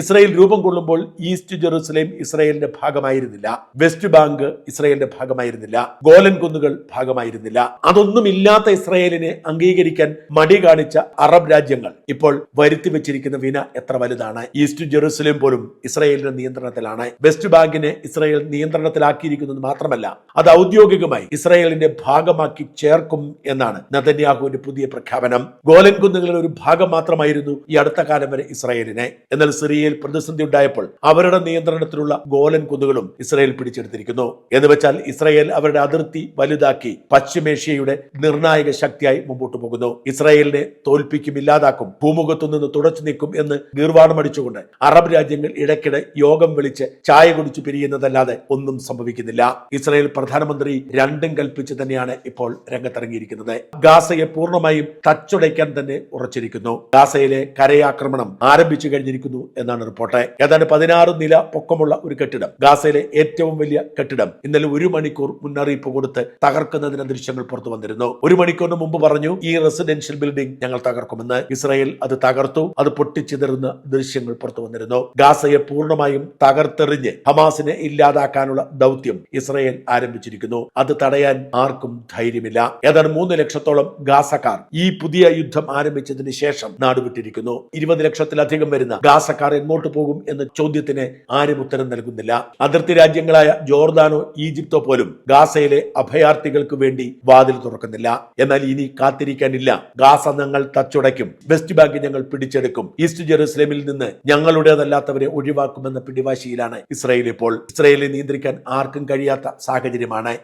Israel രൂപം കൊള്ളുമ്പോൾ east Jerusalem ഇസ്രയേലിന്റെ ഭാഗമായിരുന്നില്ല. West bank ഇസ്രയേലിന്റെ ഭാഗമായിരുന്നില്ല. ഗോലൻ കുന്നുകൾ ഭാഗമായിരുന്നില്ല. അതൊന്നുമില്ലാത്ത ഇസ്രയേലിനെ അംഗീകരിക്കാൻ മടി കാണിച്ച അറബ് രാജ്യങ്ങൾ ഇപ്പോൾ വരുത്തി വെച്ചിരിക്കുന്ന വിന എത്ര വലുതാണ്. ഈസ്റ്റ് ജെറുസലേം പോലും ഇസ്രയേലിന്റെ നിയന്ത്രണത്തിലാണ്. വെസ്റ്റ് ബാങ്കിനെ ഇസ്രയേൽ നിയന്ത്രണത്തിലാക്കിയിരിക്കുന്നത് മാത്രമല്ല അത് ഔദ്യോഗികമായി ഇസ്രയേലിന്റെ ഭാഗമാക്കി ചേർക്കും എന്നാണ് നതന്യാഹുവിന്റെ പുതിയ പ്രഖ്യാപനം. ഗോലൻ കുന്നുകളിൽ ഒരു ഭാഗം മാത്രമായിരുന്നു ഈ അടുത്ത കാലം വരെ ഇസ്രയേലിനെ. എന്നാൽ സിറിയയിൽ പ്രതിസന്ധി ഉണ്ടായപ്പോൾ അവരുടെ നിയന്ത്രണത്തിലുള്ള ഗോലൻ കുന്നുകളും ഇസ്രായേൽ പിടിച്ചെടുത്തിരിക്കുന്നു. എന്ന് വെച്ചാൽ ഇസ്രായേൽ അവരുടെ അതിർത്തി വലുതാക്കി പശ്ചിമേഷ്യയുടെ നിർണായക ശക്തിയായി മുമ്പോട്ട് പോകുന്നു. ഇസ്രായേലിനെ തോൽപ്പിക്കും ഇല്ലാതാക്കും ഭൂമുഖത്തു നിന്ന് തുടച്ചു നീക്കും എന്ന് ഗീർവാണം അടിച്ചുകൊണ്ട് അറബ് രാജ്യങ്ങൾ ഇടയ്ക്കിടെ യോഗം വിളിച്ച് ചായ കുടിച്ചു പിരിയുന്നതല്ലാതെ ഒന്നും സംഭവിക്കുന്നില്ല. ഇസ്രായേൽ പ്രധാനമന്ത്രി രണ്ടും കൽപ്പിച്ച് തന്നെയാണ് ഇപ്പോൾ രംഗത്തിറങ്ങിയിരിക്കുന്നത്. ഗാസയെ പൂർണമായും തച്ചുടയ്ക്കാൻ തന്നെ ഉറച്ചിരിക്കുന്നു. ഗാസയിലെ കരയാക്രമണം ആരംഭിച്ചു കഴിഞ്ഞിരിക്കുന്നു എന്നാണ് റിപ്പോർട്ട്. ഏതാണ്ട് പതിനാറ് നില പൊക്കമുള്ള ഒരു കെട്ടിടം. ഗാസയിലെ ഏറ്റവും വലിയ കെട്ടിടം. ഇന്നലെ ഒരു മണിക്കൂർ മുന്നറിയിപ്പ് കൊടുത്ത് തകർക്കുന്നതിന് ദൃശ്യങ്ങൾ പുറത്തു വന്നിരുന്നു. ഒരു മണിക്കൂറിന് മുമ്പ് പറഞ്ഞു ഈ റെസിഡൻഷ്യൽ ബിൽഡിംഗ് ഞങ്ങൾ തകർക്കുമെന്ന്. ഇസ്രായേൽ അത് തകർത്തു അത് പൊട്ടിച്ചിതറുന്ന ദൃശ്യങ്ങൾ പുറത്തു വന്നിരുന്നു. ഗാസയെ പൂർണമായും തകർത്തെറിഞ്ഞ് ഹമാസിനെ ഇല്ലാതാക്കാനുള്ള ദൗത്യം ഇസ്രായേൽ ആരംഭിച്ചിരിക്കുന്നു. അത് തടയാൻ ആർക്കും ധൈര്യമില്ല. ഏതാണ്ട് മൂന്ന് ലക്ഷത്തോളം ഗാസക്കാർ ഈ പുതിയ യുദ്ധം ആരംഭിച്ചതിന് ശേഷം നാടുവിട്ടിരിക്കുന്നു. ഇരുപത് ലക്ഷത്തിലധികം വരുന്ന ഗാസക്കാർ എങ്ങോട്ട് പോകും എന്ന ചോദ്യത്തിന് ആരും ഉത്തരം നൽകുന്നില്ല. അതിർത്തി രാജ്യങ്ങളായ ജോർദാനോ ഈജിപ്തോ പോലും ഗാസയിലെ അഭയാർത്ഥികൾക്ക് വേണ്ടി വാതിൽ തുറക്കുന്നില്ല. എന്നാൽ ഇനി കാത്തിരിക്കാനില്ല. ഗാസ ഞങ്ങൾ തച്ചുടയ്ക്കും. വെസ്റ്റ് ബാങ്ക് ഞങ്ങൾ പിടിച്ചെടുക്കും. ഈസ്റ്റ് ജെറുസലേമിൽ നിന്ന് ഞങ്ങളുടേതല്ലാത്തവരെ ഒഴിവാക്കുമെന്ന പിടിവാശിയിലാണ് ഇസ്രയേൽ ഇപ്പോൾ. ഇസ്രയേലിനെ നിയന്ത്രിക്കാൻ ആർക്കും കഴിയാത്ത സാഹചര്യമാണ്.